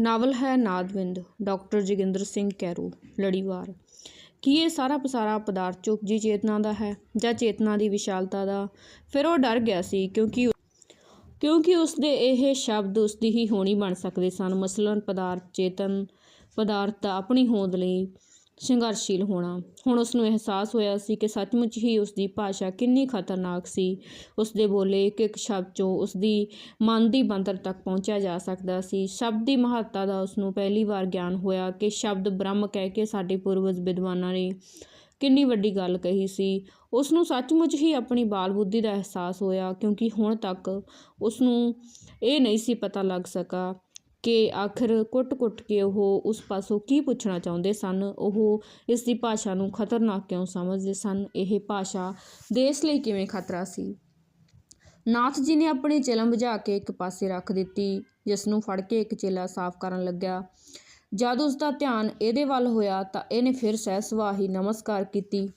Novel ਹੈ Nadvind, doctor Joginder Singh Kairon, ਲੜੀਵਾਰ। ਕੀ ਇਹ ਸਾਰਾ ਪਸਾਰਾ ਪਦਾਰਥ ਚ ਉਪਜੀ ਚੇਤਨਾ ਦਾ ਹੈ ਜਾਂ ਚੇਤਨਾ ਦੀ ਵਿਸ਼ਾਲਤਾ ਦਾ? ਫਿਰ ਉਹ ਡਰ ਗਿਆ ਸੀ ਕਿਉਂਕਿ ਕਿਉਂਕਿ ਉਸ ਦੇ ਇਹ ਸ਼ਬਦ ਉਸ ਦੀ ਹੀ ਹੋਣੀ ਬਣ ਸਕਦੇ ਸਨ। ਮਸਲਨ ਪਦਾਰਥ, ਚੇਤਨ ਪਦਾਰਥ ਦਾ ਆਪਣੀ ਹੋਂਦ ਲਈ ਸੰਘਰਸ਼ੀਲ ਹੋਣਾ। ਹੁਣ ਉਸ ਨੂੰ ਅਹਿਸਾਸ ਹੋਇਆ ਸੀ ਕਿ ਸੱਚਮੁੱਚ ਹੀ ਉਸ ਦੀ ਭਾਸ਼ਾ ਕਿੰਨੀ ਖਤਰਨਾਕ ਸੀ। ਉਸ ਦੇ ਬੋਲੇ ਇੱਕ ਇੱਕ ਸ਼ਬਦ ਚੋਂ ਉਸ ਦੀ ਮਨ ਦੀ ਬੰਦਰ ਤੱਕ ਪਹੁੰਚਿਆ ਜਾ ਸਕਦਾ ਸੀ। ਸ਼ਬਦ ਦੀ ਮਹੱਤਤਾ ਦਾ ਉਸ ਨੂੰ ਪਹਿਲੀ ਵਾਰ ਗਿਆਨ ਹੋਇਆ ਕਿ ਸ਼ਬਦ ਬ੍ਰਹਮ ਕਹਿ ਕੇ ਸਾਡੇ ਪੂਰਵਜ ਵਿਦਵਾਨਾਂ ਨੇ ਕਿੰਨੀ ਵੱਡੀ ਗੱਲ ਕਹੀ ਸੀ। ਉਸ ਨੂੰ ਸੱਚਮੁੱਚ ਹੀ ਆਪਣੀ ਬਾਲ ਬੁੱਧੀ ਦਾ ਅਹਿਸਾਸ ਹੋਇਆ ਕਿਉਂਕਿ ਹੁਣ ਤੱਕ ਉਸ ਨੂੰ ਇਹ ਨਹੀਂ ਸੀ ਪਤਾ ਲੱਗ ਸਕਾ ਕਿ ਆਖਰ ਕੁੱਟ-ਕੁੱਟ ਕੇ ਉਹ ਉਸ ਪਾਸੋਂ ਕੀ ਪੁੱਛਣਾ ਚਾਹੁੰਦੇ ਸਨ? ਉਹ ਇਸ ਦੀ ਭਾਸ਼ਾ ਨੂੰ ਖਤਰਨਾਕ ਕਿਉਂ ਸਮਝਦੇ ਸਨ? ਇਹ ਭਾਸ਼ਾ ਦੇਸ਼ ਲਈ ਕਿਵੇਂ ਖਤਰਾ ਸੀ? ਨਾਥ ਜੀ ਨੇ ਆਪਣੀ ਚਿਲਮ ਬੁਝਾ ਕੇ ਇੱਕ ਪਾਸੇ ਰੱਖ ਦਿੱਤੀ, ਜਿਸ ਨੂੰ ਫੜ ਕੇ ਇੱਕ ਚੇਲਾ ਸਾਫ਼ ਕਰਨ ਲੱਗਿਆ। ਜਦ ਉਸ ਦਾ ਧਿਆਨ ਇਹਦੇ ਵੱਲ ਹੋਇਆ ਤਾਂ ਇਹਨੇ ਫਿਰ ਸਹਿ ਸੁਭਾਅ ਨਮਸਕਾਰ ਕੀਤੀ।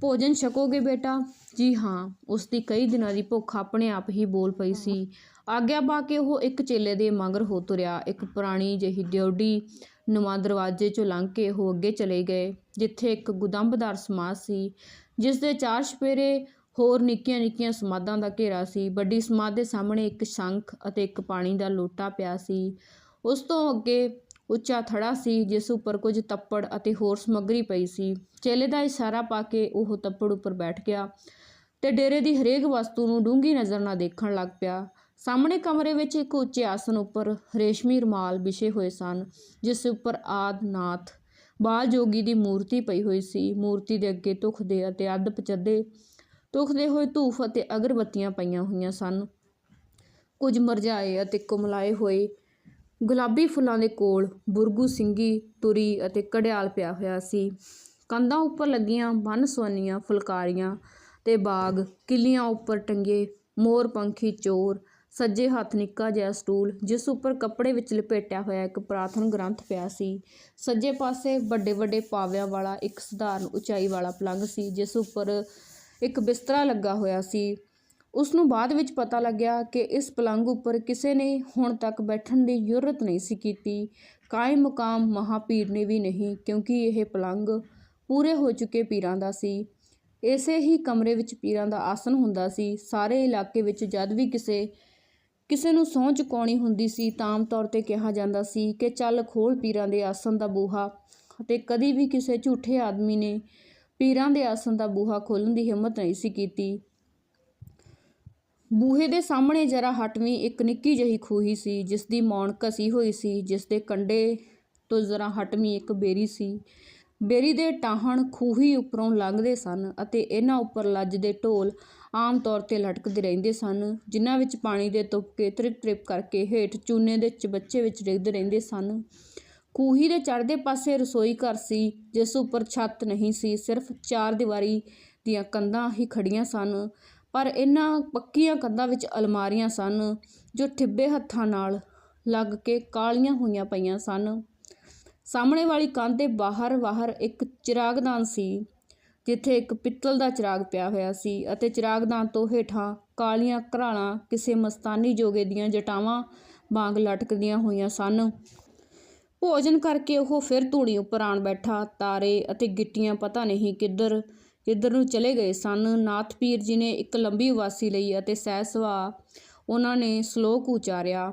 ਭੋਜਨ ਛਕੋਗੇ ਬੇਟਾ? ਜੀ ਹਾਂ। ਉਸ ਦੀ ਕਈ ਦਿਨਾਂ ਦੀ ਭੁੱਖ ਆਪਣੇ ਆਪ ਹੀ ਬੋਲ ਪਈ ਸੀ। ਆਗਿਆ ਪਾ ਕੇ ਉਹ ਇੱਕ ਚੇਲੇ ਦੇ ਮਗਰ ਹੋ ਤੁਰਿਆ। ਇੱਕ ਪੁਰਾਣੀ ਜਿਹੀ ਡਿਉਢੀ ਨਵਾਂ ਦਰਵਾਜ਼ੇ ਚੋਂ ਲੰਘ ਕੇ ਉਹ ਅੱਗੇ ਚਲੇ ਗਏ, ਜਿੱਥੇ ਇੱਕ ਗੁਦੰਬਦਾਰ ਸਮਾਧ ਸੀ, ਜਿਸ ਦੇ ਚਾਰ ਛਪੇਰੇ ਹੋਰ ਨਿੱਕੀਆਂ ਨਿੱਕੀਆਂ ਸਮਾਧਾਂ ਦਾ ਘੇਰਾ ਸੀ। ਵੱਡੀ ਸਮਾਧ ਦੇ ਸਾਹਮਣੇ ਇੱਕ ਸ਼ੰਖ ਅਤੇ ਇੱਕ ਪਾਣੀ ਦਾ ਲੋਟਾ ਪਿਆ ਸੀ। ਉਸ ਤੋਂ ਅੱਗੇ ਉੱਚਾ ਥੜਾ ਸੀ, ਜਿਸ ਉੱਪਰ ਕੁਝ ਤੱਪੜ ਅਤੇ ਹੋਰ ਸਮੱਗਰੀ ਪਈ ਸੀ। ਚੇਲੇ ਦਾ ਇਸ਼ਾਰਾ ਪਾ ਕੇ ਉਹ ਤੱਪੜ ਉੱਪਰ ਬੈਠ ਗਿਆ ਤੇ ਡੇਰੇ ਦੀ ਹਰੇਕ ਵਸਤੂ ਨੂੰ ਡੂੰਘੀ ਨਜ਼ਰ ਨਾਲ ਦੇਖਣ ਲੱਗ ਪਿਆ। ਸਾਹਮਣੇ ਕਮਰੇ ਵਿੱਚ ਇੱਕ ਉੱਚੇ ਆਸਨ ਉੱਪਰ ਰੇਸ਼ਮੀ ਰੁਮਾਲ ਵਿਛੇ ਹੋਏ ਸਨ, ਜਿਸ ਉੱਪਰ ਆਦਨਾਥ ਬਾਲ ਜੋਗੀ ਦੀ ਮੂਰਤੀ ਪਈ ਹੋਈ ਸੀ। ਮੂਰਤੀ ਦੇ ਅੱਗੇ ਤੁਖਦੇ ਅਤੇ ਅੱਧ ਪਚੱਦੇ ਤੁਖਦੇ ਹੋਏ ਧੂਫ ਅਤੇ ਅਗਰਬੱਤੀਆਂ ਪਈਆਂ ਹੋਈਆਂ ਸਨ। ਕੁਝ ਮਰਝਾਏ ਅਤੇ ਕੁਮਲਾਏ ਹੋਏ ਗੁਲਾਬੀ ਫੁੱਲਾਂ ਦੇ ਕੋਲ ਬੁਰਗੂ ਸਿੰਘੀ ਤੁਰੀ ਅਤੇ ਕੜਿਆਲ ਪਿਆ ਹੋਇਆ ਸੀ। ਕੰਧਾਂ ਉੱਪਰ ਲੱਗੀਆਂ ਬੰਨ ਸੁਵੰਨੀਆਂ ਫੁਲਕਾਰੀਆਂ ਤੇ ਬਾਗ ਕਿੱਲੀਆਂ ਉੱਪਰ ਟੰਗੇ ਮੋਰ ਪੰਖੀ ਚੋਰ ਸੱਜੇ ਹੱਥ ਨਿੱਕਾ ਜਿਹਾ ਸਟੂਲ, ਜਿਸ ਉੱਪਰ ਕੱਪੜੇ ਵਿੱਚ ਲਪੇਟਿਆ ਹੋਇਆ ਇੱਕ ਪ੍ਰਾਰਥਨ ਗ੍ਰੰਥ ਪਿਆ ਸੀ। ਸੱਜੇ ਪਾਸੇ ਵੱਡੇ ਵੱਡੇ ਪਾਵਿਆਂ ਵਾਲਾ ਇੱਕ ਸਧਾਰਨ ਉਚਾਈ ਵਾਲਾ ਪਲੰਘ ਸੀ, ਜਿਸ ਉੱਪਰ ਇੱਕ ਬਿਸਤਰਾ ਲੱਗਾ ਹੋਇਆ ਸੀ। ਉਸ ਨੂੰ ਬਾਅਦ ਵਿੱਚ ਪਤਾ ਲੱਗਿਆ ਕਿ ਇਸ ਪਲੰਗ ਉੱਪਰ ਕਿਸੇ ਨੇ ਹੁਣ ਤੱਕ ਬੈਠਣ ਦੀ ਜ਼ਰੂਰਤ ਨਹੀਂ ਸੀ ਕੀਤੀ। ਕਾਇਮ ਮੁਕਾਮ ਮਹਾਪੀਰ ਨੇ ਵੀ ਨਹੀਂ, ਕਿਉਂਕਿ ਇਹ ਪਲੰਗ ਪੂਰੇ ਹੋ ਚੁੱਕੇ ਪੀਰਾਂ ਦਾ ਸੀ। ਇਸੇ ਹੀ ਕਮਰੇ ਵਿੱਚ ਪੀਰਾਂ ਦਾ ਆਸਨ ਹੁੰਦਾ ਸੀ। ਸਾਰੇ ਇਲਾਕੇ ਵਿੱਚ ਜਦ ਵੀ ਕਿਸੇ ਕਿਸੇ ਨੂੰ ਸਹੁੰ ਚੁਕਾਉਣੀ ਹੁੰਦੀ ਸੀ ਤਾਂ ਆਮ ਤੌਰ ਤੇ ਕਿਹਾ ਜਾਂਦਾ ਸੀ ਕਿ ਚੱਲ ਖੋਲ ਪੀਰਾਂ ਦੇ ਆਸਨ ਦਾ ਬੂਹਾ। ਅਤੇ ਕਦੀ ਵੀ ਕਿਸੇ ਝੂਠੇ ਆਦਮੀ ਨੇ ਪੀਰਾਂ ਦੇ ਆਸਨ ਦਾ ਬੂਹਾ ਖੋਲਣ ਦੀ ਹਿੰਮਤ ਨਹੀਂ ਸੀ ਕੀਤੀ। ਬੂਹੇ ਦੇ ਸਾਹਮਣੇ ਜਰਾ ਹਟਵੀਂ ਇੱਕ ਨਿੱਕੀ ਜਿਹੀ ਖੂਹੀ ਸੀ ਜਿਸ ਦੀ ਮੌਣ ਘਸੀ ਹੋਈ ਸੀ ਜਿਸ ਦੇ ਕੰਡੇ ਤੋਂ ਜਰਾ ਹਟਵੀਂ ਇੱਕ ਬੇਰੀ ਸੀ। ਬੇਰੀ ਦੇ ਟਾਹਣ ਖੂਹੀ ਉੱਪਰੋਂ ਲੰਘਦੇ ਸਨ ਅਤੇ ਇਹਨਾਂ ਉੱਪਰ ਲੱਜਦੇ ਢੋਲ ਆਮ ਤੌਰ ਤੇ ਲਟਕਦੇ ਰਹਿੰਦੇ ਸਨ, ਜਿਨ੍ਹਾਂ ਵਿੱਚ ਪਾਣੀ ਦੇ ਤੁਪਕੇ ਤ੍ਰਿਪ ਤ੍ਰਿਪ ਕਰਕੇ ਹੇਠ ਚੂਨੇ ਦੇ ਚਬੱਚੇ ਵਿੱਚ ਡਿੱਗਦੇ ਰਹਿੰਦੇ ਸਨ। ਖੂਹੀ ਦੇ ਚੜ੍ਹਦੇ ਪਾਸੇ ਰਸੋਈ ਘਰ ਸੀ, ਜਿਸ ਉੱਪਰ ਛੱਤ ਨਹੀਂ ਸੀ, ਸਿਰਫ ਚਾਰ ਦੀਵਾਰੀ ਦੀਆਂ ਕੰਧਾਂ ਹੀ ਖੜੀਆਂ ਸਨ, ਪਰ ਇਹਨਾਂ ਪੱਕੀਆਂ ਕੰਧਾਂ ਵਿੱਚ ਅਲਮਾਰੀਆਂ ਸਨ, ਜੋ ਠਿੱਬੇ ਹੱਥਾਂ ਨਾਲ ਲੱਗ ਕੇ ਕਾਲੀਆਂ ਹੋਈਆਂ ਪਈਆਂ ਸਨ। ਸਾਹਮਣੇ ਵਾਲੀ ਕੰਧ ਦੇ ਬਾਹਰ ਬਾਹਰ ਇੱਕ ਚਿਰਾਗਦਾਨ ਸੀ, ਜਿੱਥੇ ਇੱਕ ਪਿੱਤਲ ਦਾ ਚਿਰਾਗ ਪਿਆ ਹੋਇਆ ਸੀ ਅਤੇ ਚਿਰਾਗਦਾਨ ਤੋਂ ਹੇਠਾਂ ਕਾਲੀਆਂ ਘਰਾਲਾਂ ਕਿਸੇ ਮਸਤਾਨੀ ਜੋਗੇ ਦੀਆਂ ਜਟਾਵਾਂ ਵਾਂਗ ਲਟਕਦੀਆਂ ਹੋਈਆਂ ਸਨ। ਭੋਜਨ ਕਰਕੇ ਉਹ ਫਿਰ ਧੂਣੀ ਉੱਪਰ ਆਣ ਬੈਠਾ, ਤਾਰੇ ਅਤੇ ਗਿੱਟੀਆਂ ਪਤਾ ਨਹੀਂ ਕਿੱਧਰ ਕਿੱਧਰ ਨੂੰ ਚਲੇ ਗਏ ਸਨ। ਨਾਥ ਪੀਰ ਜੀ ਨੇ ਇੱਕ ਲੰਬੀ ਉਵਾਸੀ ਲਈ ਅਤੇ ਸਹਿ ਸੁਭਾਅ ਉਹਨਾਂ ਨੇ ਸ਼ਲੋਕ ਉਚਾਰਿਆ,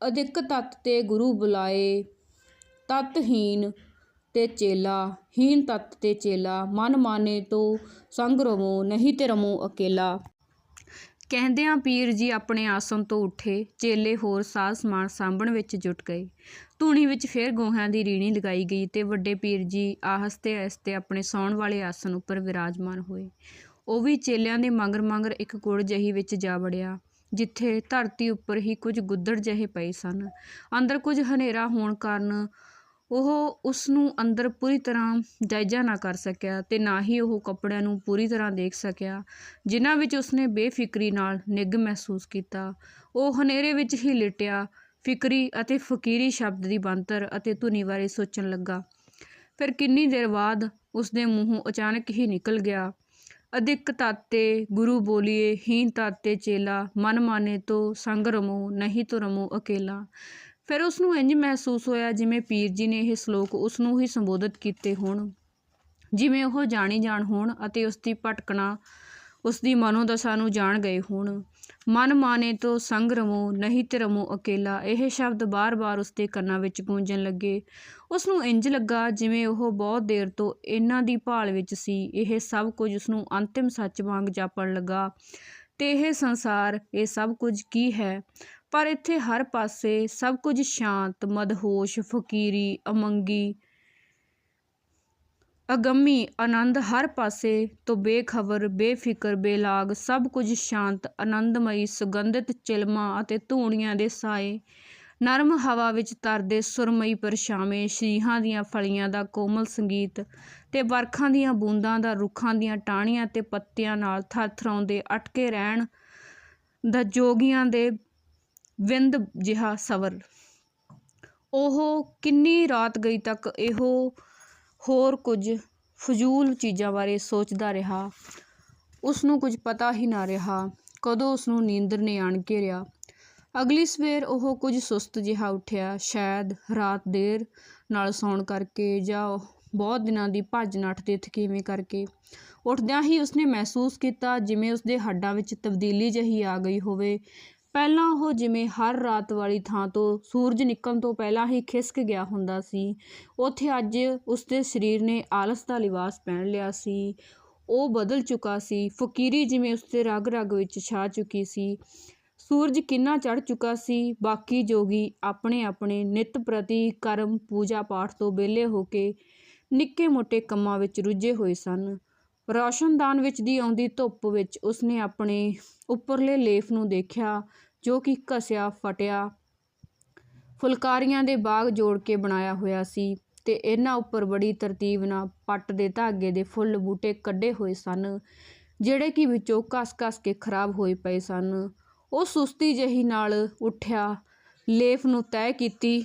ਅਧਿਕ ਤਤ ਤੇ ਗੁਰੂ ਬੁਲਾਏ। ਤਤਹੀਨ ਤੇ ਚੇਲਾ ਹੀਨ ਤੱਤ ਤੇ ਚੇਲਾ, ਮਨ ਮਾਨੇ ਤੋ ਸੰਗ ਰਵੋ, ਨਹੀਂ ਤੇ ਰਮੋ ਅਕੇਲਾ। ਕਹਿੰਦਿਆਂ ਪੀਰ ਜੀ ਆਪਣੇ ਆਸਣ ਤੋਂ ਉੱਠੇ, ਚੇਲੇ ਹੋਰ ਸਾਜ਼ ਸਮਾਨ ਸਾਂਭਣ ਵਿੱਚ ਜੁਟ ਗਏ। ਧੂਣੀ ਵਿੱਚ ਫੇਰ ਗੋਹਿਆਂ ਦੀ ਰੀਣੀ ਲਗਾਈ ਗਈ ਤੇ ਵੱਡੇ ਪੀਰ ਜੀ ਆਹਸਤੇ ਆਹਸਤੇ ਆਪਣੇ ਸੌਣ ਵਾਲੇ ਆਸਣ ਉੱਪਰ ਵਿਰਾਜਮਾਨ ਹੋਏ। ਉਹ ਵੀ ਚੇਲਿਆਂ ਦੇ ਮੰਗਰ ਮਗਰ ਇੱਕ ਗੁੜ ਜਹੀ ਵਿੱਚ ਜਾ ਵੜਿਆ, ਜਿੱਥੇ ਧਰਤੀ ਉੱਪਰ ਹੀ ਕੁਝ ਗੁੱਦੜ ਜਿਹੇ ਪਏ ਸਨ। ਅੰਦਰ ਕੁਝ ਹਨੇਰਾ ਹੋਣ ਕਾਰਨ ਉਹ ਉਸ ਨੂੰ ਅੰਦਰ ਪੂਰੀ ਤਰ੍ਹਾਂ ਜਾਇਜ਼ਾ ਨਾ ਕਰ ਸਕਿਆ ਤੇ ਨਾ ਹੀ ਉਹ ਕੱਪੜਿਆਂ ਨੂੰ ਪੂਰੀ ਤਰ੍ਹਾਂ ਦੇਖ ਸਕਿਆ, ਜਿਨ੍ਹਾਂ ਵਿੱਚ ਉਸਨੇ ਬੇਫਿਕਰੀ ਨਾਲ ਨਿੱਘ ਮਹਿਸੂਸ ਕੀਤਾ। ਉਹ ਹਨੇਰੇ ਵਿੱਚ ਹੀ ਲਿਟਿਆ, ਫਿਕਰੀ ਅਤੇ ਫਕੀਰੀ ਸ਼ਬਦ ਦੀ ਬਣਤਰ ਅਤੇ ਧੁਨੀ ਬਾਰੇ ਸੋਚਣ ਲੱਗਾ। ਫਿਰ ਕਿੰਨੀ ਦੇਰ ਬਾਅਦ ਉਸਦੇ ਮੂੰਹੋਂ ਅਚਾਨਕ ਹੀ ਨਿਕਲ ਗਿਆ। ਅਧਿਕ ਤਾਤੇ, ਗੁਰੂ ਬੋਲੀਏ ਹੀਨ ਤਾਤੇ ਚੇਲਾ, ਮਨ ਮਾਨੇ ਤੋ ਸੰਗ ਰਮੋ, ਨਹੀਂ ਤੋ ਰਮੋ ਅਕੇਲਾ। ਫਿਰ ਉਸ ਨੂੰ ਇੰਜ ਮਹਿਸੂਸ ਹੋਇਆ ਜਿਵੇਂ ਪੀਰ ਜੀ ਨੇ ਇਹ ਸ਼ਲੋਕ ਉਸ ਨੂੰ ਹੀ ਸੰਬੋਧਿਤ ਕੀਤੇ ਹੋਣ। ਜਿਵੇਂ ਉਹ ਜਾਣੀ ਜਾਣ ਹੋਣ ਅਤੇ ਉਸ ਦੀ ਭਟਕਣਾ ਉਸ ਦੀ ਮਨੋਦਸ਼ਾ ਨੂੰ ਜਾਣ ਗਏ ਹੋਣ। ਮਨ ਮਾਨੇ ਤੋਂ ਸੰਗ ਰਮੋ ਨਹੀਂ ਤੇ ਰਮੋ ਅਕੇਲਾ। ਇਹ ਸ਼ਬਦ ਬਾਰ-ਬਾਰ ਉਸ ਦੇ ਕੰਨਾਂ ਵਿੱਚ ਗੂੰਜਣ ਲੱਗੇ। ਉਸ ਨੂੰ ਇੰਜ ਲੱਗਾ ਜਿਵੇਂ ਉਹ ਬਹੁਤ ਦੇਰ ਤੋਂ ਇਹਨਾਂ ਦੀ ਭਾਲ ਵਿੱਚ ਸੀ। ਇਹ ਸਭ ਕੁਝ ਉਸ ਨੂੰ ਅੰਤਿਮ ਸੱਚ ਵਾਂਗ ਜਾਪਣ ਲੱਗਾ। ਤੇ ਇਹ ਸੰਸਾਰ, ਇਹ ਸਭ ਕੁਝ ਕੀ ਹੈ? ਪਰ ਇੱਥੇ ਹਰ ਪਾਸੇ ਸਭ ਕੁਝ ਸ਼ਾਂਤ, ਮਦਹੋਸ਼, ਫਕੀਰੀ, ਅਮੰਗੀ, ਅਗੰਮੀ, ਆਨੰਦ ਹਰ ਪਾਸੇ ਤੋਂ ਬੇਖਬਰ, ਬੇਫਿਕਰ, ਬੇਲਾਗ, ਸਭ ਕੁਝ ਸ਼ਾਂਤ, ਆਨੰਦਮਈ, ਸੁਗੰਧਿਤ ਚਿਲਮਾਂ ਅਤੇ ਧੂਣੀਆਂ ਦੇ ਸਾਏ। ਨਰਮ ਹਵਾ ਵਿੱਚ ਤਰਦੇ ਸੁਰਮਈ ਪਰਛਾਵੇਂ, ਸ਼ਰੀਹਾਂ ਦੀਆਂ ਫਲੀਆਂ ਦਾ ਕੋਮਲ ਸੰਗੀਤ ਤੇ ਵਰਖਾਂ ਦੀਆਂ ਬੂੰਦਾਂ ਦਾ ਰੁੱਖਾਂ ਦੀਆਂ ਟਾਹਣੀਆਂ ਤੇ ਪੱਤਿਆਂ ਨਾਲ ਥਰਥਰਾਉਂਦੇ ਅਟਕੇ ਰਹਿਣ ਦਾ ਜੋਗੀਆਂ ਦੇ ਵਿੰਦ ਜਿਹਾ ਸਵਰ। ਉਹ ਕਿੰਨੀ ਰਾਤ ਗਈ ਤੱਕ ਇਹੋ ਹੋਰ ਕੁਝ ਫਜ਼ੂਲ ਚੀਜ਼ਾਂ ਬਾਰੇ ਸੋਚਦਾ ਰਿਹਾ। ਉਸ ਨੂੰ ਕੁਝ ਪਤਾ ਹੀ ਨਾ ਰਿਹਾ। ਕਦੋਂ ਉਸ ਨੂੰ ਨੀਂਦਰ ਨੇ ਆਣ ਘੇਰਿਆ ਅਗਲੀ ਸਵੇਰ ਉਹ ਕੁਝ ਸੁਸਤ ਜਿਹਾ ਉੱਠਿਆ। ਸ਼ਾਇਦ ਰਾਤ ਦੇਰ ਨਾਲ ਸੌਣ ਕਰਕੇ ਜਾਂ ਬਹੁਤ ਦਿਨਾਂ ਦੀ ਭੱਜ ਨੱਠ ਦੇ ਥਕੇਵੇਂ ਕਰਕੇ। ਉੱਠਦਿਆਂ ਹੀ ਉਸਨੇ ਮਹਿਸੂਸ ਕੀਤਾ ਜਿਵੇਂ ਉਸਦੇ ਹੱਡਾਂ ਵਿੱਚ ਤਬਦੀਲੀ ਜਹੀ ਆ ਗਈ ਹੋਵੇ। ਪਹਿਲਾਂ ਉਹ ਜਿਵੇਂ ਹਰ ਰਾਤ ਵਾਲੀ ਥਾਂ ਤੋਂ ਸੂਰਜ ਨਿਕਲਣ ਤੋਂ ਪਹਿਲਾਂ ਹੀ ਖਿਸਕ ਗਿਆ ਹੁੰਦਾ ਸੀ। ਉੱਥੇ ਅੱਜ ਉਸਦੇ ਸਰੀਰ ਨੇ ਆਲਸ ਦਾ ਲਿਬਾਸ ਪਹਿਨ ਲਿਆ ਸੀ। ਉਹ ਬਦਲ ਚੁੱਕਾ ਸੀ। ਫਕੀਰੀ ਜਿਵੇਂ ਉਸਦੇ ਰਗ-ਰਗ ਵਿੱਚ ਛਾ ਚੁੱਕੀ ਸੀ। ਸੂਰਜ ਕਿੰਨਾ ਚੜ ਚੁੱਕਾ ਸੀ। ਬਾਕੀ ਜੋਗੀ ਆਪਣੇ ਆਪਣੇ ਨਿਤ ਪ੍ਰਤੀ ਕਰਮ ਪੂਜਾ ਪਾਠ ਤੋਂ ਵਿਹਲੇ ਹੋ ਕੇ ਨਿੱਕੇ ਮੋਟੇ ਕੰਮਾਂ ਵਿੱਚ ਰੁੱਝੇ ਹੋਏ ਸਨ। ਰੌਸ਼ਨਦਾਨ ਵਿੱਚ ਦੀ ਆਉਂਦੀ ਧੁੱਪ ਵਿੱਚ ਉਸਨੇ ਆਪਣੇ ਉੱਪਰਲੇ ਲੇਫ ਨੂੰ ਦੇਖਿਆ। ਜੋ ਕਿ ਘਸਿਆ, ਫਟਿਆ, ਫੁਲਕਾਰੀਆਂ ਦੇ ਬਾਗ ਜੋੜ ਕੇ ਬਣਾਇਆ ਹੋਇਆ ਸੀ ਤੇ ਇਹਨਾਂ ਉੱਪਰ ਬੜੀ ਤਰਤੀਬ ਨਾਲ ਪੱਟ ਦੇ ਧਾਗੇ ਦੇ ਫੁੱਲ ਬੂਟੇ ਕੱਢੇ ਹੋਏ ਸਨ, ਜਿਹੜੇ ਕਿ ਵਿੱਚੋਂ ਘਸ-ਘਸ ਕੇ ਖਰਾਬ ਹੋਏ ਪਏ ਸਨ। ਉਹ ਸੁਸਤੀ ਜਹੀ ਨਾਲ ਉੱਠਿਆ, ਲੇਫ ਨੂੰ ਤੈਅ ਕੀਤੀ,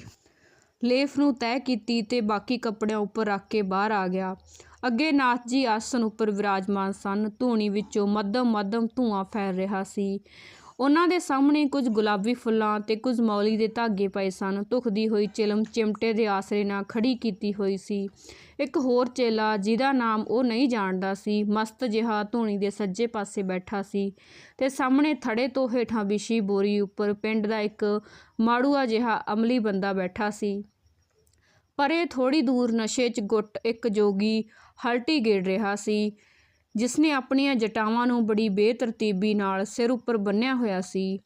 ਲੇਫ ਨੂੰ ਤੈਅ ਕੀਤੀ ਤੇ ਬਾਕੀ ਕੱਪੜਿਆਂ ਉੱਪਰ ਰੱਖ ਕੇ ਬਾਹਰ ਆ ਗਿਆ। ਅੱਗੇ ਨਾਥ ਜੀ ਆਸਨ ਉੱਪਰ ਵਿਰਾਜਮਾਨ ਸਨ, ਧੂਣੀ ਵਿੱਚੋਂ ਮੱਧਮ ਮੱਧਮ ਧੂਆਂ ਫੈਲ ਰਿਹਾ ਸੀ। ਉਹਨਾਂ ਦੇ ਸਾਹਮਣੇ ਕੁਝ ਗੁਲਾਬੀ ਫੁੱਲਾਂ ਤੇ ਕੁਝ ਮੌਲੀ ਦੇ ਧਾਗੇ ਪਏ ਸਨ। ਧੁਖਦੀ ਹੋਈ ਚਿਲਮ ਚਿਮਟੇ ਦੇ ਆਸਰੇ ਨਾਲ ਖੜੀ ਕੀਤੀ ਹੋਈ ਸੀ। ਇੱਕ ਹੋਰ ਚੇਲਾ, ਜਿਹਦਾ ਨਾਮ ਉਹ ਨਹੀਂ ਜਾਣਦਾ ਸੀ, ਮਸਤ ਜਿਹਾ ਧੂਣੀ ਦੇ ਸੱਜੇ ਪਾਸੇ ਬੈਠਾ ਸੀ ਤੇ ਸਾਹਮਣੇ ਥੜੇ ਤੋਂ ਹੇਠਾਂ ਵਿਛੀ ਬੋਰੀ ਉੱਪਰ ਪਿੰਡ ਦਾ ਇੱਕ ਮਾੜੂਆ ਜਿਹਾ ਅਮਲੀ ਬੰਦਾ ਬੈਠਾ ਸੀ। ਪਰੇ ਥੋੜੀ ਦੂਰ ਨਸ਼ੇ 'ਚ ਗੁੱਟ ਇੱਕ ਜੋਗੀ ਹਲਟੀ ਗੇੜ ਰਿਹਾ ਸੀ। ਜਿਸਨੇ ਆਪਣੀਆਂ ਜਟਾਵਾਂ ਨੂੰ ਬੜੀ ਬੇਤਰਤੀਬੀ ਨਾਲ ਸਿਰ ਉੱਪਰ ਬੰਨਿਆ ਹੋਇਆ ਸੀ।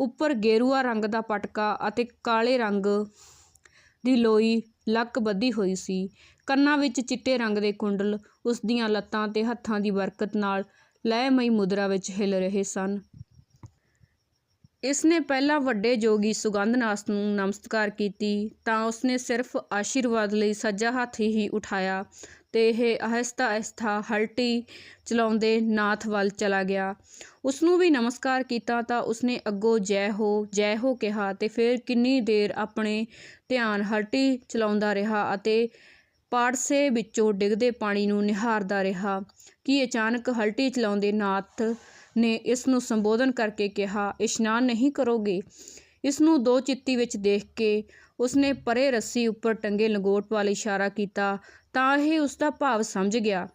ਉੱਪਰ ਗੇਰੂਆ ਰੰਗ ਦਾ ਪਟਕਾ ਅਤੇ ਕਾਲੇ ਰੰਗ ਦੀ ਲੋਈ ਲੱਕ ਬੱਧੀ ਹੋਈ ਸੀ। ਕੰਨਾਂ ਵਿੱਚ ਚਿੱਟੇ ਰੰਗ ਦੇ ਕੁੰਡਲ ਉਸ ਦੀਆਂ ਲੱਤਾਂ ਤੇ ਹੱਥਾਂ ਦੀ ਬਰਕਤ ਨਾਲ ਲੈਮਈ ਮੁਦਰਾ ਵਿੱਚ ਹਿਲ ਰਹੇ ਸਨ। ਇਸਨੇ ਪਹਿਲਾਂ ਵੱਡੇ ਜੋਗੀ ਸੁਗੰਧਨਾਸ ਨੂੰ ਨਮਸਕਾਰ ਕੀਤੀ ਤਾਂ ਉਸਨੇ ਸਿਰਫ ਆਸ਼ੀਰਵਾਦ ਲਈ ਸੱਜਾ ਹੱਥ ਹੀ ਉਠਾਇਆ ਤੇ ਇਹ ਆਹਿਸਤਾ ਆਹਿਸਤਾ ਹਲਟੀ ਚਲਾਉਂਦੇ ਨਾਥ ਵੱਲ ਚਲਾ ਗਿਆ। ਉਸ ਨੂੰ ਵੀ ਨਮਸਕਾਰ ਕੀਤਾ ਤਾਂ ਉਸਨੇ ਅੱਗੋਂ ਜੈ ਹੋ ਜੈ ਹੋ ਕਿਹਾ ਤੇ ਫਿਰ ਕਿੰਨੀ ਦੇਰ ਆਪਣੇ ਧਿਆਨ ਹਲਟੀ ਚਲਾਉਂਦਾ ਰਿਹਾ ਅਤੇ ਪਾੜਸੇ ਵਿੱਚੋਂ ਡਿੱਗਦੇ ਪਾਣੀ ਨੂੰ ਨਿਹਾਰਦਾ ਰਿਹਾ ਕਿ ਅਚਾਨਕ ਹਲਟੀ ਚਲਾਉਂਦੇ ਨਾਥ ਨੇ ਇਸ ਨੂੰ ਸੰਬੋਧਨ ਕਰਕੇ ਕਿਹਾ, ਇਸ਼ਨਾਨ ਨਹੀਂ ਕਰੋਗੇ? ਇਸ ਨੂੰ ਦੋ ਚਿੱਤੀ ਵਿੱਚ ਦੇਖ ਕੇ ਉਸਨੇ ਪਰੇ ਰੱਸੀ ਉੱਪਰ ਟੰਗੇ ਲੰਗੋਟ ਵੱਲ ਇਸ਼ਾਰਾ ਕੀਤਾ ਤਾਂ ਇਹ ਉਸ ਦਾ ਭਾਵ ਸਮਝ ਗਿਆ।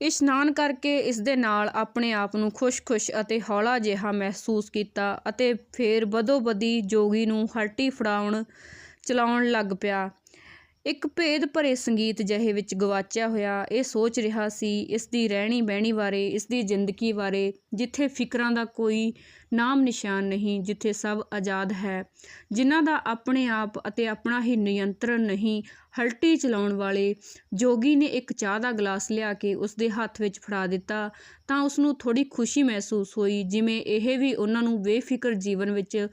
ਇਸ਼ਨਾਨ ਕਰਕੇ ਇਸ ਦੇ ਨਾਲ ਆਪਣੇ ਆਪ ਨੂੰ ਖੁਸ਼-ਖੁਸ਼ ਅਤੇ ਹੌਲਾ ਜਿਹਾ ਮਹਿਸੂਸ ਕੀਤਾ ਅਤੇ ਫਿਰ ਬਦੋ-ਬਦੀ ਜੋਗੀ ਨੂੰ ਹਲਟੀ ਫੜਾਉਣ, ਚਲਾਉਣ ਲੱਗ ਪਿਆ। ਇੱਕ ਭੇਦ ਭਰੇ ਸੰਗੀਤ ਜਿਹੇ ਵਿੱਚ ਗਵਾਚਿਆ ਹੋਇਆ ਇਹ ਸੋਚ ਰਿਹਾ ਸੀ, ਇਸ ਦੀ ਰਹਿਣੀ ਬਹਿਣੀ ਬਾਰੇ, ਇਸ ਦੀ ਜ਼ਿੰਦਗੀ ਬਾਰੇ, ਜਿੱਥੇ ਫਿਕਰਾਂ ਦਾ ਕੋਈ ਨਾਮ ਨਿਸ਼ਾਨ ਨਹੀਂ, ਜਿੱਥੇ ਸਭ ਆਜ਼ਾਦ ਹੈ। ਜਿਨ੍ਹਾਂ ਦਾ ਆਪਣੇ ਆਪ ਅਤੇ ਆਪਣਾ ਹੀ ਨਿਯੰਤਰਣ ਨਹੀਂ, ਹਲਟੀ ਚਲਾਉਣ ਵਾਲੇ ਜੋਗੀ ਨੇ ਇੱਕ ਚਾਹ ਦਾ ਗਲਾਸ ਲਿਆ ਕੇ ਉਸ ਦੇ ਹੱਥ ਵਿੱਚ ਫੜਾ ਦਿੱਤਾ, ਤਾਂ ਉਸ ਨੂੰ ਥੋੜੀ ਖੁਸ਼ੀ ਮਹਿਸੂਸ ਹੋਈ, ਜਿਵੇਂ ਇਹ ਵੀ ਉਹਨਾਂ ਨੂੰ ਬੇਫਿਕਰ ਜੀਵਨ ਵਿੱਚ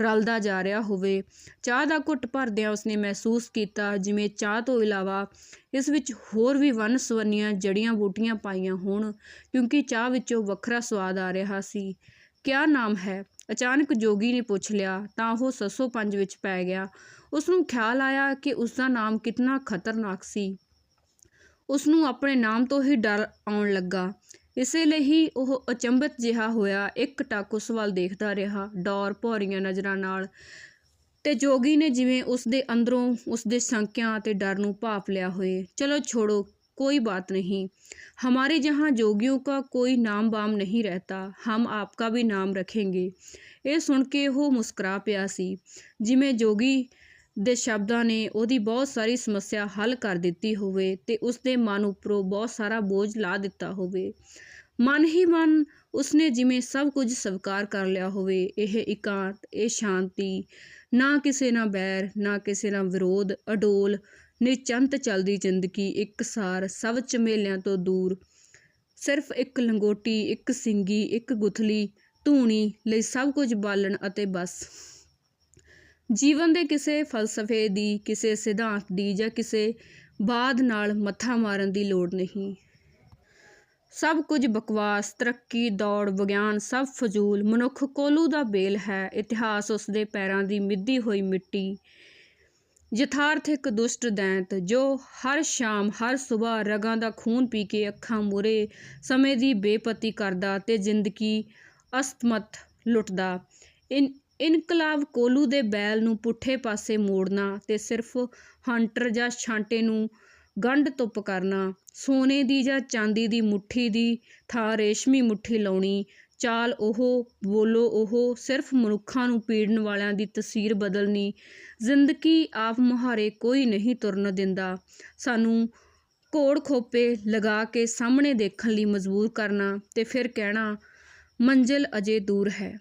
ਰਲਦਾ ਜਾ ਰਿਹਾ ਹੋਵੇ। ਚਾਹ ਦਾ ਘੁੱਟ ਭਰਦਿਆਂ ਉਸਨੇ ਮਹਿਸੂਸ ਕੀਤਾ ਜਿਵੇਂ ਚਾਹ ਤੋਂ ਇਲਾਵਾ ਇਸ ਵਿੱਚ ਹੋਰ ਵੀ ਵੰਨ ਸਵੰਨੀਆਂ ਜੜੀਆਂ ਬੂਟੀਆਂ ਪਾਈਆਂ ਹੋਣ, ਕਿਉਂਕਿ ਚਾਹ ਵਿੱਚੋਂ ਵੱਖਰਾ ਸਵਾਦ ਆ ਰਿਹਾ ਸੀ। ਕਿਆ ਨਾਮ ਹੈ? ਅਚਾਨਕ ਜੋਗੀ ਨੇ ਪੁੱਛ ਲਿਆ, ਤਾਂ ਉਹ ਸੱਸੋ ਪੰਜ ਵਿੱਚ ਪੈ ਗਿਆ। ਉਸ ਨੂੰ ਖਿਆਲ ਆਇਆ ਕਿ ਉਸ ਦਾ ਨਾਮ ਕਿੰਨਾ ਖਤਰਨਾਕ ਸੀ। ਉਸ ਨੂੰ ਆਪਣੇ ਨਾਮ ਤੋਂ ਹੀ ਡਰ ਆਉਣ ਲੱਗਾ। ਇਸੇ ਲਈ ਹੀ ਉਹ ਅਚੰਭਿਤ ਜਿਹਾ ਹੋਇਆ ਇੱਕ ਟੱਕ ਉਸ ਵੱਲ ਦੇਖਦਾ ਰਿਹਾ ਡੌਰ ਭੌਰੀਆਂ ਨਜ਼ਰਾਂ ਨਾਲ ਤੇ ਜੋਗੀ ਨੇ ਜਿਵੇਂ ਉਸ ਦੇ ਅੰਦਰੋਂ ਉਸ ਦੇ ਸ਼ੰਕਿਆਂ ਅਤੇ ਡਰ ਨੂੰ ਭਾਪ ਲਿਆ ਹੋਏ ਚਲੋ ਛੋੜੋ कोई बात नहीं हमारे जहाँ जोगियों का कोई नाम वाम नहीं रहता हम आपका भी नाम रखेंगे ਇਹ ਸੁਣ ਕੇ ਉਹ ਮੁਸਕਰਾ ਪਿਆ ਸੀ ਜਿਵੇਂ ਜੋਗੀ ਦੇ ਸ਼ਬਦਾਂ ਨੇ ਉਹਦੀ ਬਹੁਤ ਸਾਰੀ ਸਮੱਸਿਆ ਹੱਲ ਕਰ ਦਿੱਤੀ ਹੋਵੇ ਤੇ ਉਸਦੇ ਮਨ ਉੱਪਰੋਂ ਬਹੁਤ ਸਾਰਾ ਬੋਝ ਲਾ ਦਿੱਤਾ ਹੋਵੇ। ਮਨ ਹੀ ਮਨ ਉਸਨੇ ਜਿਵੇਂ ਸਭ ਕੁਝ ਸਵੀਕਾਰ ਕਰ ਲਿਆ ਹੋਵੇ, ਇਹ ਇਕਾਂਤ, ਇਹ ਸ਼ਾਂਤੀ। ਨਾ ਕਿਸੇ ਨਾਲ ਬੈਰ, ਨਾ ਕਿਸੇ ਨਾਲ ਵਿਰੋਧ, ਅਡੋਲ ਨਿਚੰਤ ਚਲਦੀ ਜ਼ਿੰਦਗੀ ਇੱਕਸਾਰ ਸਭ ਝਮੇਲਿਆਂ ਤੋਂ ਦੂਰ। ਸਿਰਫ ਇੱਕ ਲੰਗੋਟੀ, ਇੱਕ ਸਿੰਗੀ, ਇੱਕ ਗੁਥਲੀ ਧੂਣੀ ਲਈ ਸਭ ਕੁਝ ਬਾਲਣ ਅਤੇ ਬਸ। ਜੀਵਨ ਦੇ ਕਿਸੇ ਫਲਸਫੇ ਦੀ, ਕਿਸੇ ਸਿਧਾਂਤ ਦੀ ਜਾਂ ਕਿਸੇ ਬਾਦ ਨਾਲ ਮੱਥਾ ਮਾਰਨ ਦੀ ਲੋੜ ਨਹੀਂ। ਸਭ ਕੁਝ ਬਕਵਾਸ, ਤਰੱਕੀ, ਦੌੜ, ਵਿਗਿਆਨ, ਸਭ ਫਜ਼ੂਲ, ਮਨੁੱਖ ਕੋਲੂ ਦਾ ਬੇਲ ਹੈ। ਇਤਿਹਾਸ ਉਸ ਦੇ ਪੈਰਾਂ ਦੀ ਮਿੱਧੀ ਹੋਈ ਮਿੱਟੀ, ਯਥਾਰਥ ਇੱਕ ਦੁਸ਼ਟ ਦੈਂਤ, ਜੋ ਹਰ ਸ਼ਾਮ, ਹਰ ਸਵੇਰ ਰਗਾਂ ਦਾ ਖੂਨ ਪੀ ਕੇ ਅੱਖਾਂ ਮੂਰੇ ਸਮੇਂ ਦੀ ਬੇਪਤੀ ਕਰਦਾ ਤੇ ਜ਼ਿੰਦਗੀ ਅਸਤਮਤ ਲੁੱਟਦਾ। ਇਨ ਇਨਕਲਾਬ ਕੋਲੂ ਦੇ ਬੈਲ ਨੂੰ ਪੁੱਠੇ ਪਾਸੇ ਮੋੜਨਾ ਤੇ ਸਿਰਫ ਹੰਟਰ ਜਾਂ ਛਾਂਟੇ ਨੂੰ ਗੰਢ ਧੁੱਪ ਕਰਨਾ, ਸੋਨੇ ਦੀ ਜਾਂ ਚਾਂਦੀ ਦੀ ਮੁੱਠੀ ਦੀ ਥਾਂ ਰੇਸ਼ਮੀ ਮੁੱਠੀ ਲਾਉਣੀ, ਚਾਲ ਉਹ, ਬੋਲੋ ਉਹ, ਸਿਰਫ ਮਨੁੱਖਾਂ ਨੂੰ ਪੀੜਨ ਵਾਲਿਆਂ ਦੀ ਤਸਵੀਰ ਬਦਲਣੀ, ਜ਼ਿੰਦਗੀ ਆਪ ਮੁਹਾਰੇ ਕੋਈ ਨਹੀਂ ਤੁਰਨ ਦਿੰਦਾ। ਸਾਨੂੰ ਘੋੜ ਖੋਪੇ ਲਗਾ ਕੇ ਸਾਹਮਣੇ ਦੇਖਣ ਲਈ ਮਜਬੂਰ ਕਰਨਾ ਤੇ ਫਿਰ ਕਹਿਣਾ, ਮੰਜ਼ਿਲ ਅਜੇ ਦੂਰ ਹੈ।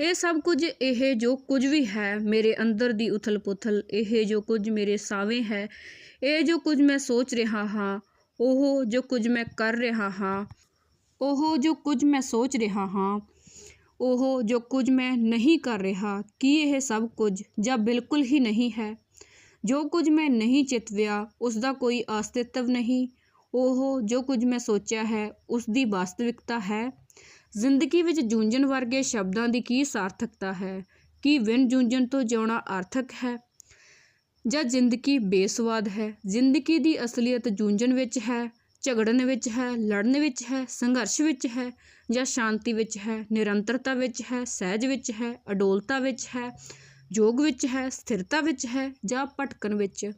ਇਹ ਸਭ ਕੁਝ, ਇਹ ਜੋ ਕੁਝ ਵੀ ਹੈ ਮੇਰੇ ਅੰਦਰ ਦੀ ਉਥਲ-ਪੁਥਲ, ਇਹ ਜੋ ਕੁਝ ਮੇਰੇ ਸਾਵੇਂ ਹੈ, ਇਹ ਜੋ ਕੁਝ ਮੈਂ ਸੋਚ ਰਿਹਾ ਹਾਂ, ਉਹ ਜੋ ਕੁਝ ਮੈਂ ਕਰ ਰਿਹਾ ਹਾਂ, ਉਹ ਜੋ ਕੁਝ ਮੈਂ ਸੋਚ ਰਿਹਾ ਹਾਂ, ਉਹ ਜੋ ਕੁਝ ਮੈਂ ਨਹੀਂ ਕਰ ਰਿਹਾ, ਕੀ ਇਹ ਸਭ ਕੁਝ ਜਾਂ ਬਿਲਕੁਲ ਹੀ ਨਹੀਂ ਹੈ? ਜੋ ਕੁਝ ਮੈਂ ਨਹੀਂ ਚਿਤਵਿਆ ਉਸ ਦਾ ਕੋਈ ਅਸਤਿਤਵ ਨਹੀਂ, ਉਹ ਜੋ ਕੁਝ ਮੈਂ ਸੋਚਿਆ ਹੈ ਉਸ ਦੀ ਵਾਸਤਵਿਕਤਾ ਹੈ। ਜ਼ਿੰਦਗੀ ਵਿੱਚ ਜੂੰਝਣ ਵਰਗੇ ਸ਼ਬਦਾਂ ਦੀ ਕੀ ਸਾਰਥਕਤਾ ਹੈ ਕੀ ਵਿਨ ਜੂੰਝਣ ਤੋਂ ਜਿਉਣਾ ਆਰਥਕ ਹੈ ਜਾਂ ਜ਼ਿੰਦਗੀ ਬੇਸਵਾਦ ਹੈ ਜ਼ਿੰਦਗੀ ਦੀ ਅਸਲੀਅਤ ਜੂੰਝਣ ਵਿੱਚ ਹੈ ਝਗੜਨ ਵਿੱਚ ਹੈ ਲੜਨ ਵਿੱਚ ਹੈ ਸੰਘਰਸ਼ ਵਿੱਚ ਹੈ ਜਾਂ ਸ਼ਾਂਤੀ ਵਿੱਚ ਹੈ ਨਿਰੰਤਰਤਾ ਵਿੱਚ ਹੈ ਸਹਿਜ ਵਿੱਚ ਹੈ ਅਡੋਲਤਾ ਵਿੱਚ ਹੈ ਯੋਗ ਵਿੱਚ ਹੈ ਸਥਿਰਤਾ ਵਿੱਚ ਹੈ ਜਾਂ ਭਟਕਣ ਵਿੱਚ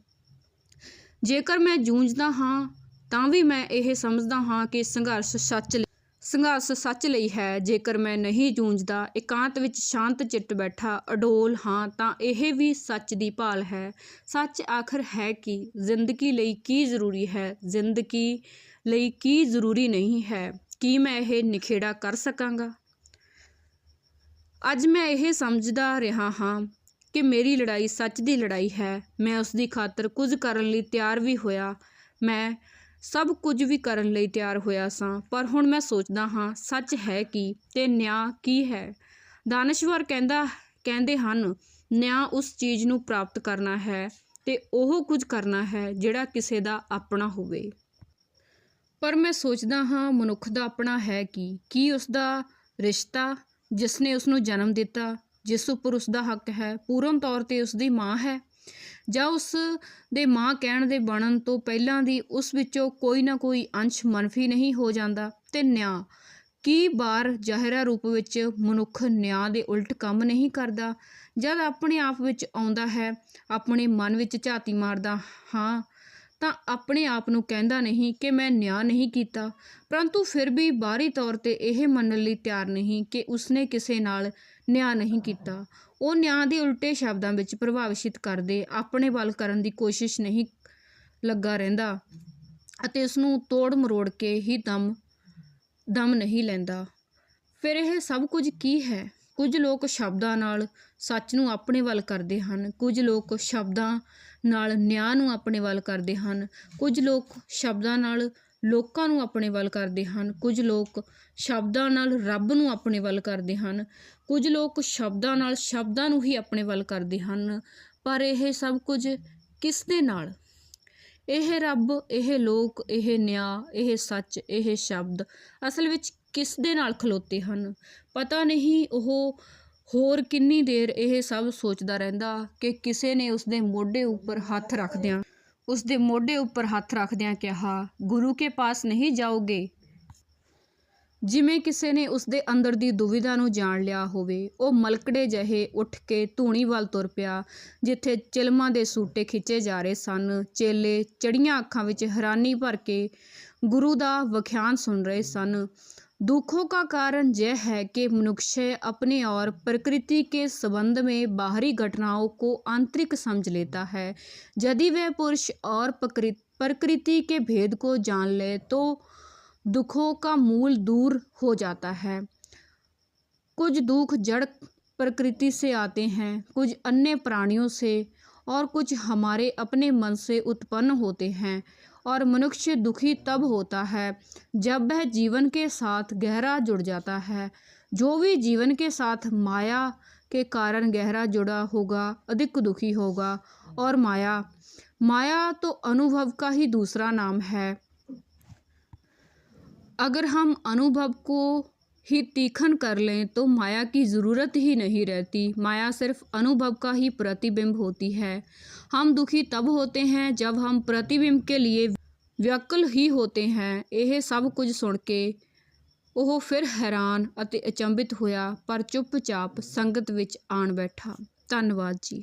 ਜੇਕਰ ਮੈਂ ਜੂਝਦਾ ਹਾਂ ਤਾਂ ਵੀ ਮੈਂ ਇਹ ਸਮਝਦਾ ਹਾਂ ਕਿ ਸੰਘਰਸ਼ ਸੱਚ ਸੰਘਰਸ਼ ਸੱਚ ਲਈ ਹੈ। ਜੇਕਰ ਮੈਂ ਨਹੀਂ ਜੂਝਦਾ, ਇਕਾਂਤ ਵਿੱਚ ਸ਼ਾਂਤ ਚਿੱਤ ਬੈਠਾ, ਅਡੋਲ ਹਾਂ, ਤਾਂ ਇਹ ਵੀ ਸੱਚ ਦੀ ਭਾਲ ਹੈ। ਸੱਚ ਆਖਰ ਹੈ ਕਿ? ਜ਼ਿੰਦਗੀ ਲਈ ਕੀ ਜ਼ਰੂਰੀ ਹੈ? ਜ਼ਿੰਦਗੀ ਲਈ ਕੀ ਜ਼ਰੂਰੀ ਨਹੀਂ ਹੈ? ਕੀ ਮੈਂ ਇਹ ਨਿਖੇੜਾ ਕਰ ਸਕਾਂਗਾ? ਅੱਜ ਮੈਂ ਇਹ ਸਮਝਦਾ ਰਿਹਾ ਹਾਂ ਕਿ ਮੇਰੀ ਲੜਾਈ ਸੱਚ ਦੀ ਲੜਾਈ ਹੈ। ਮੈਂ ਉਸ ਦੀ ਖਾਤਰ ਕੁਝ ਕਰਨ ਲਈ ਤਿਆਰ ਵੀ ਹੋਇਆ। ਮੈਂ ਸਭ ਕੁਝ ਵੀ ਕਰਨ ਲਈ ਤਿਆਰ ਹੋਇਆ ਸਾਂ, ਪਰ ਹੁਣ ਮੈਂ ਸੋਚਦਾ ਹਾਂ, ਸੱਚ ਹੈ ਕੀ ਤੇ ਨਿਆਂ ਕੀ ਹੈ? ਦਾਨਸ਼ਵਰ ਕਹਿੰਦਾ, ਕਹਿੰਦੇ ਹਨ, ਨਿਆਂ ਉਸ ਚੀਜ਼ ਨੂੰ ਪ੍ਰਾਪਤ ਕਰਨਾ ਹੈ ਤੇ ਉਹ ਕੁਝ ਕਰਨਾ ਹੈ ਜਿਹੜਾ ਕਿਸੇ ਦਾ ਆਪਣਾ ਹੋਵੇ। ਪਰ ਮੈਂ ਸੋਚਦਾ ਹਾਂ, ਮਨੁੱਖ ਦਾ ਆਪਣਾ ਹੈ ਕੀ? ਕੀ ਉਸ ਦਾ ਰਿਸ਼ਤਾ ਜਿਸ ਨੇ ਉਸ ਨੂੰ ਜਨਮ ਦਿੱਤਾ, ਜਿਸ ਉੱਪਰ ਉਸ ਦਾ ਹੱਕ ਹੈ, ਪੂਰਨ ਤੌਰ ਤੇ ਉਸ ਦੀ ਮਾਂ ਹੈ? ਜਾਂ ਉਸ ਦੇ ਮਾਂ ਕਹਿਣ ਦੇ ਬਣਨ ਤੋਂ ਪਹਿਲਾਂ ਦੀ ਉਸ ਵਿੱਚੋਂ ਕੋਈ ਨਾ ਕੋਈ ਅੰਸ਼ ਮਨਫੀ ਨਹੀਂ ਹੋ ਜਾਂਦਾ। ਤੇ ਨਿਆਂ, ਕੀ ਬਾਰ ਜ਼ਾਹਿਰਾ ਰੂਪ ਵਿੱਚ ਮਨੁੱਖ ਨਿਆਂ ਦੇ ਉਲਟ ਕੰਮ ਨਹੀਂ ਕਰਦਾ? ਜਦ ਆਪਣੇ ਆਪ ਵਿੱਚ ਆਉਂਦਾ ਹੈ, ਆਪਣੇ ਮਨ ਵਿੱਚ ਝਾਤੀ ਮਾਰਦਾ ਹਾਂ, ਤਾਂ ਆਪਣੇ ਆਪ ਨੂੰ ਕਹਿੰਦਾ ਨਹੀਂ ਕਿ ਮੈਂ ਨਿਆਂ ਨਹੀਂ ਕੀਤਾ। ਪਰੰਤੂ ਫਿਰ ਵੀ ਬਾਹਰੀ ਤੌਰ ਤੇ ਇਹ ਮੰਨਣ ਲਈ ਤਿਆਰ ਨਹੀਂ ਕਿ ਉਸਨੇ ਕਿਸੇ ਨਾਲ ਨਿਆਂ ਨਹੀਂ ਕੀਤਾ। ਉਹ ਨਿਆਂ ਦੇ ਉਲਟੇ ਸ਼ਬਦਾਂ ਵਿੱਚ ਪ੍ਰਭਾਵਿਤ ਕਰਦੇ ਆਪਣੇ ਵੱਲ ਕਰਨ ਦੀ ਕੋਸ਼ਿਸ਼ ਨਹੀਂ ਲੱਗਾ ਰਹਿੰਦਾ ਅਤੇ ਉਸ ਨੂੰ ਤੋੜ ਮਰੋੜ ਕੇ ਹੀ ਦਮ ਦਮ ਨਹੀਂ ਲੈਂਦਾ। ਫਿਰ ਇਹ ਸਭ ਕੁਝ ਕੀ ਹੈ? ਕੁਝ ਲੋਕ ਸ਼ਬਦਾਂ ਨਾਲ ਸੱਚ ਨੂੰ ਆਪਣੇ ਵੱਲ ਕਰਦੇ ਹਨ, ਕੁਝ ਲੋਕ ਸ਼ਬਦਾਂ ਨਾਲ ਨਿਆਂ ਨੂੰ ਆਪਣੇ ਵੱਲ ਕਰਦੇ ਹਨ, ਕੁਝ ਲੋਕ ਸ਼ਬਦਾਂ ਨਾਲ ਲੋਕਾਂ ਨੂੰ ਆਪਣੇ ਵੱਲ ਕਰਦੇ ਹਨ, ਕੁਝ ਲੋਕ ਸ਼ਬਦਾਂ ਨਾਲ ਰੱਬ ਨੂੰ ਆਪਣੇ ਵੱਲ ਕਰਦੇ ਹਨ। ਕੁਝ ਲੋਕ ਸ਼ਬਦਾਂ ਨਾਲ ਸ਼ਬਦਾਂ ਨੂੰ ਹੀ ਆਪਣੇ ਵੱਲ ਕਰਦੇ ਹਨ, ਪਰ ਇਹ ਸਭ ਕੁਝ ਕਿਸ ਦੇ ਨਾਲ? ਇਹ ਰੱਬ, ਇਹ ਲੋਕ, ਇਹ ਨਿਆਂ, ਇਹ ਸੱਚ, ਇਹ ਸ਼ਬਦ ਅਸਲ ਵਿੱਚ ਕਿਸ ਦੇ ਨਾਲ ਖਲੋਤੇ ਹਨ? ਪਤਾ ਨਹੀਂ, ਉਹ ਹੋਰ ਕਿੰਨੀ ਦੇਰ ਇਹ ਸਭ ਸੋਚਦਾ ਰਹਿੰਦਾ ਕਿ ਕਿਸੇ ਨੇ ਉਸ ਦੇ ਮੋਢੇ ਉੱਪਰ ਹੱਥ ਰੱਖਦਿਆਂ ਉਸ ਦੇ ਮੋਢੇ ਉੱਪਰ ਹੱਥ ਰੱਖਦਿਆਂ ਕਿਹਾ, ਗੁਰੂ ਕੇ ਪਾਸ ਨਹੀਂ ਜਾਓਗੇ? ਜਿਵੇਂ ਕਿਸੇ ਨੇ ਉਸਦੇ ਅੰਦਰ ਦੀ ਦੁਵਿਧਾ ਨੂੰ ਜਾਣ ਲਿਆ ਹੋਵੇ ਉਹ ਮਲਕੜੇ ਜਿਹੇ ਉੱਠ ਕੇ ਧੂਣੀ ਵੱਲ ਤੁਰ ਪਿਆ ਜਿੱਥੇ ਚਿਲਮਾਂ ਦੇ ਸੂਟੇ ਖਿੱਚੇ ਜਾ ਰਹੇ ਸਨ ਚੇਲੇ ਚੜੀਆਂ ਅੱਖਾਂ ਵਿੱਚ ਹੈਰਾਨੀ ਭਰ ਕੇ ਗੁਰੂ ਦਾ ਵਖਿਆਨ ਸੁਣ ਰਹੇ ਸਨ दुखों का कारण यह है कि मनुष्य अपने और प्रकृति के संबंध में बाहरी घटनाओं को आंतरिक समझ लेता है यदि वह पुरुष और प्रकृ- प्रकृति के भेद को जान ले तो दुखों का मूल दूर हो जाता है। कुछ दुख जड़ प्रकृति से आते हैं, कुछ अन्य प्राणियों से, और कुछ हमारे अपने मन से उत्पन्न होते हैं, और मनुष्य दुखी तब होता है जब वह जीवन के साथ गहरा जुड़ जाता है। जो भी जीवन के साथ माया के कारण गहरा जुड़ा होगा, अधिक दुखी होगा, और माया माया तो अनुभव का ही दूसरा नाम है। अगर हम अनुभव को ही तीखन कर लें तो माया की ज़रूरत ही नहीं रहती माया सिर्फ अनुभव का ही प्रतिबिंब होती है हम दुखी तब होते हैं जब हम प्रतिबिंब के लिए ਵਿਅਕਲ ਹੀ ਹੋਤੇ हैं ਇਹ ਸਭ ਕੁਝ ਸੁਣ ਕੇ ਉਹ ਫਿਰ ਹੈਰਾਨ ਅਤੇ ਅਚੰਭਿਤ ਹੋਇਆ ਪਰ ਚੁੱਪਚਾਪ ਸੰਗਤ ਵਿੱਚ ਆਣ ਬੈਠਾ ਧੰਨਵਾਦ ਜੀ